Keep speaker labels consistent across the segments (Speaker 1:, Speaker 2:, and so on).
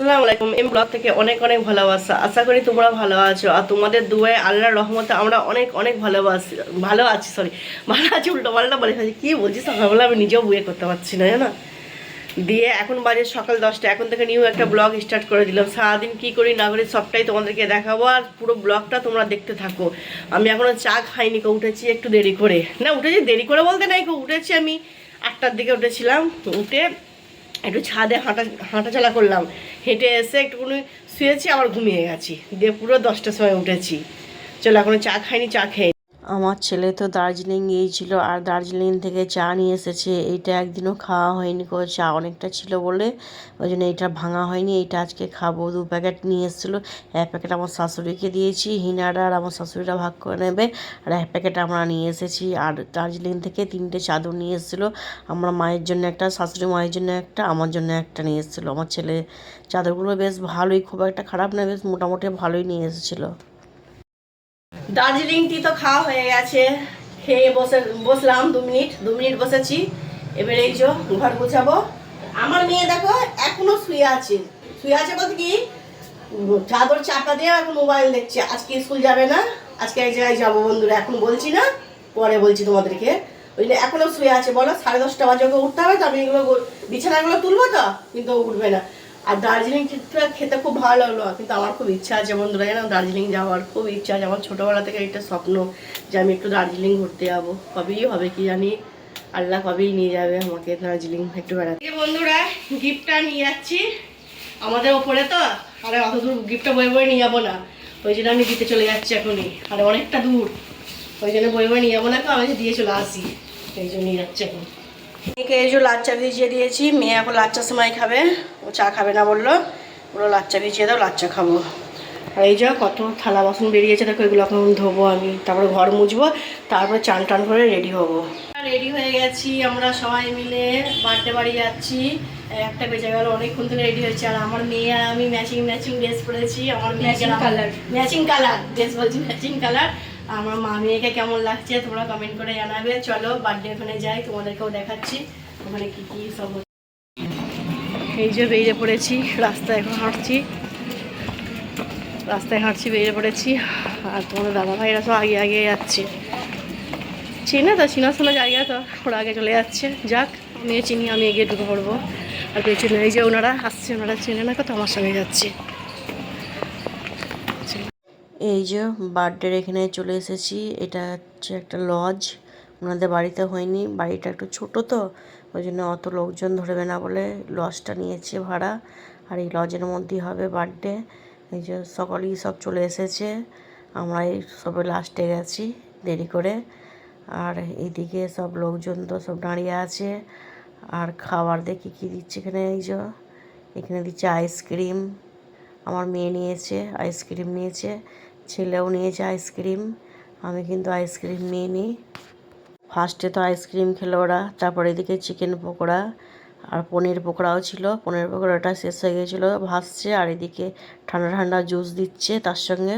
Speaker 1: আসসালামু আলাইকুম, M blog থেকে অনেক অনেক ভালোবাসা। আশা করি তোমরা ভালো আছো আর তোমাদের দুয়ে আল্লাহর রহমতে আমরা অনেক অনেক ভালোবাসি, ভালো আছি সরি ভালো আছি, উল্টো পাল্টা বলে ফেলছি। কী বলছি সকালবেলা আমি নিজেও বুয়ে করতে পারছি না, জানো? দিয়ে এখন বাজে সকাল দশটা, এখন থেকে নিউ একটা ব্লগ স্টার্ট করে দিলাম। সারাদিন কী করি, না করি, সবটাই তোমাদেরকে দেখাবো আর পুরো ব্লগটা তোমরা দেখতে থাকো। আমি এখনও চা খাইনি কো, উঠেছি একটু দেরি করে। না, উঠেছি দেরি করে বলতে নাই কো, উঠেছি আমি আটটার দিকে উঠেছিলাম। উঠে একটু ছাদে হাঁটা হাঁটাচলা করলাম। হেঁটে এসে একটুকুনি শুয়েছি, আবার ঘুমিয়ে গেছি। দিয়ে পুরো দশটার সময় উঠেছি। চলো এখনও চা খাইনি, চা খেয়ে আমার ছেলে তো দার্জিলিং গিয়েছিল আর দার্জিলিং থেকে চা নিয়ে এসেছে। এইটা একদিনও খাওয়া হয়নি কো চা অনেকটা ছিল বলে ওই জন্য এইটা ভাঙা হয়নি। এইটা আজকে খাব। দু প্যাকেট নিয়ে এসেছিল। এক প্যাকেট আমার শাশুড়িকে দিয়েছি। হিনারা আর আমার শাশুড়িরা ভাগ করে নেবে। আর এক প্যাকেট আমরা নিয়ে এসেছি। আর দার্জিলিং থেকে তিনটে চাদর নিয়ে এসেছিল। আমরা মায়ের জন্য একটা, শাশুড়ি মায়ের জন্য একটা, আমার জন্য একটা নিয়ে এসেছিল। আমার ছেলে চাদরগুলো বেশ ভালোই, খুব একটা খারাপ না, বেশ মোটামুটি ভালোই নিয়ে এসেছিল। দার্জিলিং টি তো খাওয়া হয়ে গেছে। খেয়ে বসে, বসলাম দু মিনিট দু মিনিট বসেছি। এবারে এই যে ঘর গুছাবো। আমার মেয়ে দেখো এখনও শুয়ে আছে। শুয়ে আছে বলতে কি, চাদর চাপা দিয়ে এখন মোবাইল দেখছে। আজকে স্কুল যাবে না, আজকে এক জায়গায় যাব বন্ধুরা, এখন বলছি না, পরে বলছি তোমাদেরকে। ওই জন্য এখনও শুয়ে আছে, বলো সাড়ে দশটা বাজে ওকে উঠতে হবে তো আমি এগুলো বিছানাগুলো তুলবো তো? কিন্তু উঠবে না। আর দার্জিলিং টিটা খেতে খুব ভালো লাগল। কিন্তু আমার খুব ইচ্ছা আছে, বন্ধুরা, জানো? দার্জিলিং যাওয়ার খুব ইচ্ছা আছে। আমার ছোটোবেলা থেকে একটা স্বপ্ন যে আমি একটু দার্জিলিং ঘুরতে যাব। কবেই হবে কি জানি? আল্লাহ কবেই নিয়ে যাবে আমাকে দার্জিলিং একটু বেড়াতে। বন্ধুরা, গিফটটা নিয়ে যাচ্ছি। আমাদের ওপরে তো? আরে, অত দূর গিফটটা বয়ে বয়ে নিয়ে যাব না। ওই জন্য আমি দিতে চলে যাচ্ছি এখনই। আর, অনেকটা দূর। ওই জন্য বয়ে বয়ে নিয়ে যাব না তো? আমি দিয়ে চলে আসি। এই জন্য নিয়ে যাচ্ছি এখন। মেয়েকে এই যে লাচ্চা ভিজিয়ে দিয়েছি মেয়ে এখন লাচ্চার সময় খাবে। ও চা খাবে না বলল। ওগুলো লাচ্চা ভিজিয়ে দাও লাচ্চা খাব। আর এই যা কত থালা বাসন বেরিয়েছে দেখো এগুলো এখন ধোবো আমি। তারপরে ঘর মুছবো তারপরে চান টান করে রেডি হব। রেডি হয়ে গেছি আমরা সবাই মিলে বার্থডে বাড়ি যাচ্ছি। একটা বেজে গেল অনেকক্ষণ থেকে রেডি হয়েছে। আর আমার মেয়ে আর আমি ম্যাচিং ম্যাচিং ড্রেস পরেছি। আমার মেয়ে
Speaker 2: Matching colour.
Speaker 1: Matching colour dress বলছি ম্যাচিং কালার আমার মা মেয়েকে কেমন লাগছে তোমরা কমেন্ট করে জানাবে। চলো বার্থডে ওখানে যাই, তোমাদেরকেও দেখাচ্ছি ওখানে কি কি সব এই যে বেরিয়ে পড়েছি, রাস্তায় এখন হাঁটছি। রাস্তায় হাঁটছি, বেরিয়ে পড়েছি। আর তোমাদের দাদা ভাইরা সব আগে আগে যাচ্ছে। চিনে তো, চিনাশোনা জায়গা তো, ওরা আগে চলে যাচ্ছে। যাক, আমিও চিনি, আমি এগিয়ে ঢুকে পড়ব। আর পেছনে এই যে ওনারা আসছে, ওনারা চেনে না কত আমার সঙ্গে যাচ্ছে। এই যে বার্থডের এখানে চলে এসেছি। এটা হচ্ছে একটা লজ ওনাদের বাড়িতে হয়নি। বাড়িটা একটু ছোট তো, ওই জন্য অত লোকজন ধরবে না বলে লজটা নিয়েছে ভাড়া। আর এই লজের মধ্যেই হবে বার্থডে এই যে সকলেই সব চলে এসেছে। আমরা এই সবে লাস্টে গেছি দেরি করে। আর এইদিকে সব লোকজন তো সব দাঁড়িয়ে আছে। আর খাবার দেখি কী দিচ্ছে এখানে? এই যে এখানে দিচ্ছে আইসক্রিম আমার মেয়ে নিয়েছে আইসক্রিম নিয়েছে। ছেলেও নিয়েছে আইসক্রিম। আমি কিন্তু আইসক্রিম নিইনি। ফার্স্টে তো আইসক্রিম খেলো ওরা, তারপর এদিকে চিকেন পকোড়া আর পনির পকোড়াও ছিল। পনির পকোড়াটা শেষ হয়ে গিয়েছিল ভাসছে আর এদিকে ঠান্ডা ঠান্ডা জুস দিচ্ছে তার সঙ্গে।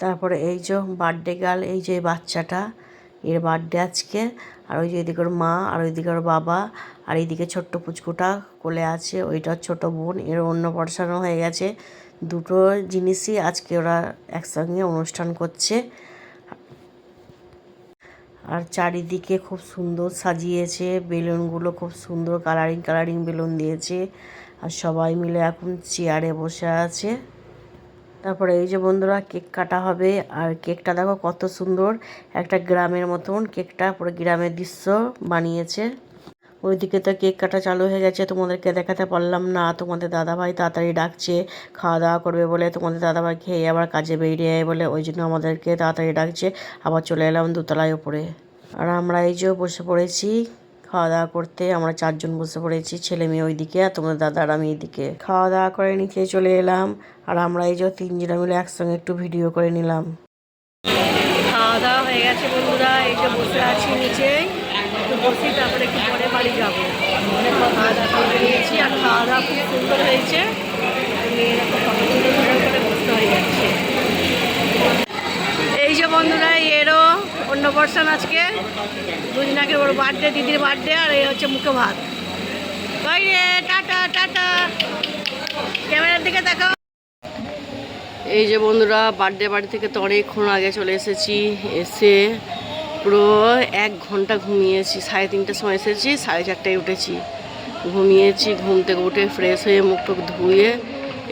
Speaker 1: তারপরে এই যে বার্থডে গার্ল এই যে বাচ্চাটা এর বার্থডে আজকে। আর ওই যে এদিকে ওর মা, আর ওইদিকে ওর বাবা, আর এইদিকে ছোট্ট পুচকুটা কোলে আছে, ওইটা ছোট বোন। এর অন্য পড়াশোনা হয়ে গেছে। দুটো জিনিসই আজকে ওরা একসঙ্গে অনুষ্ঠান করছে। আর চারিদিকে খুব সুন্দর সাজিয়েছে, বেলুনগুলো খুব সুন্দর কালারিং কালারিং বেলুন দিয়েছে। আর সবাই মিলে এখন চেয়ারে বসে আছে। তারপরে এই যে বন্ধুরা, কেক কাটা হবে। আর কেকটা দেখো কত সুন্দর। একটা গ্রামের মতন কেকটা, পুরো গ্রামের দৃশ্য বানিয়েছে। ওইদিকে তো কেক কাটা চালু হয়ে গেছে। তোমাদেরকে দেখাতে পারলাম না। তোমাদের দাদাভাই তাড়াতাড়ি ডাকছে, খাওয়া দাওয়া করবে বলে। তোমাদের দাদাভাই খেয়ে আবার কাজে বেরিয়ে যায় বলে। ওই জন্য আমাদেরকে তাড়াতাড়ি ডাকছে। আবার চলে এলাম দোতলায় ওপরে আর আমরা এই যে বসে পড়েছি খাওয়া দাওয়া করতে আমরা চারজন বসে পড়েছি, ছেলে মেয়ে ওইদিকে আর তোমাদের দাদা আর আমি এইদিকে খাওয়া দাওয়া করে নিচে চলে এলাম আর আমরা এই যে তিনজনে মিলে একসঙ্গে একটু ভিডিও করে নিলাম। খাওয়া দাওয়া হয়ে গেছে বন্ধুরা, এই যে বসে আছি নিচে। বসি, তারপরে একটু পরে বাড়ি যাব। খাওয়া দাওয়া করে নিয়েছি আর খাওয়া দাওয়া খুব সুন্দর হয়েছে খুব ফটো সুন্দর সুন্দর করে বসতে হয়ে যাচ্ছে এই যে বন্ধুরা এরও অন্য আজকে। দুদিন আগে ওর বার্থডে দিদির বার্থডে আর এই হচ্ছে মুখে ভাত। বাইরে টাটা টাটা। ক্যামেরার দিকে তাকাও। এই যে বন্ধুরা বার্থডে বাড়ি থেকে তো অনেকক্ষণ আগে চলে এসেছি। এসে পুরো এক ঘণ্টা ঘুমিয়েছি। সাড়ে তিনটের সময় এসেছি, সাড়ে চারটায় উঠেছি। ঘুমিয়েছি, ঘুম থেকে উঠে ফ্রেশ হয়ে মুখ টুক ধুয়ে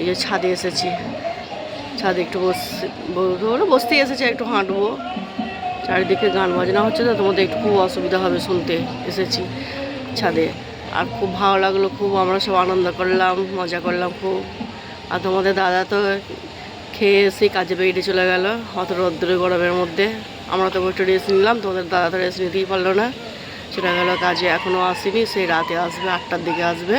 Speaker 1: এই যে ছাদে এসেছি। ছাদে একটু বসে বসতেই এসেছি একটু হাঁটবো। চারিদিকে গান বাজনা হচ্ছে তো, তোমাদের একটু খুব অসুবিধা হবে শুনতে, এসেছি ছাদে। আর খুব ভালো লাগল, খুব আমরা সব আনন্দ করলাম, মজা করলাম খুব। আর তোমাদের দাদা তো খেয়ে এসে কাজে বেরিয়ে চলে গেল, অত রোদ্দুরে গরমের মধ্যে। আমরা তো একটু রেস্ট নিলাম, তোমাদের দাদা তো রেস্ট নিতেই পারল না। চলে গেল কাজে এখনও আসেনি সেই রাতে আসবে, আটটার দিকে আসবে।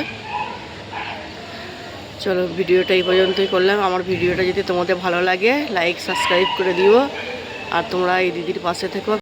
Speaker 1: চলো, ভিডিওটা এই পর্যন্তই করলাম। আমার ভিডিওটা যদি তোমাদের ভালো লাগে লাইক সাবস্ক্রাইব করে দিও। আর তোমরা এই দিদির পাশে থেকো।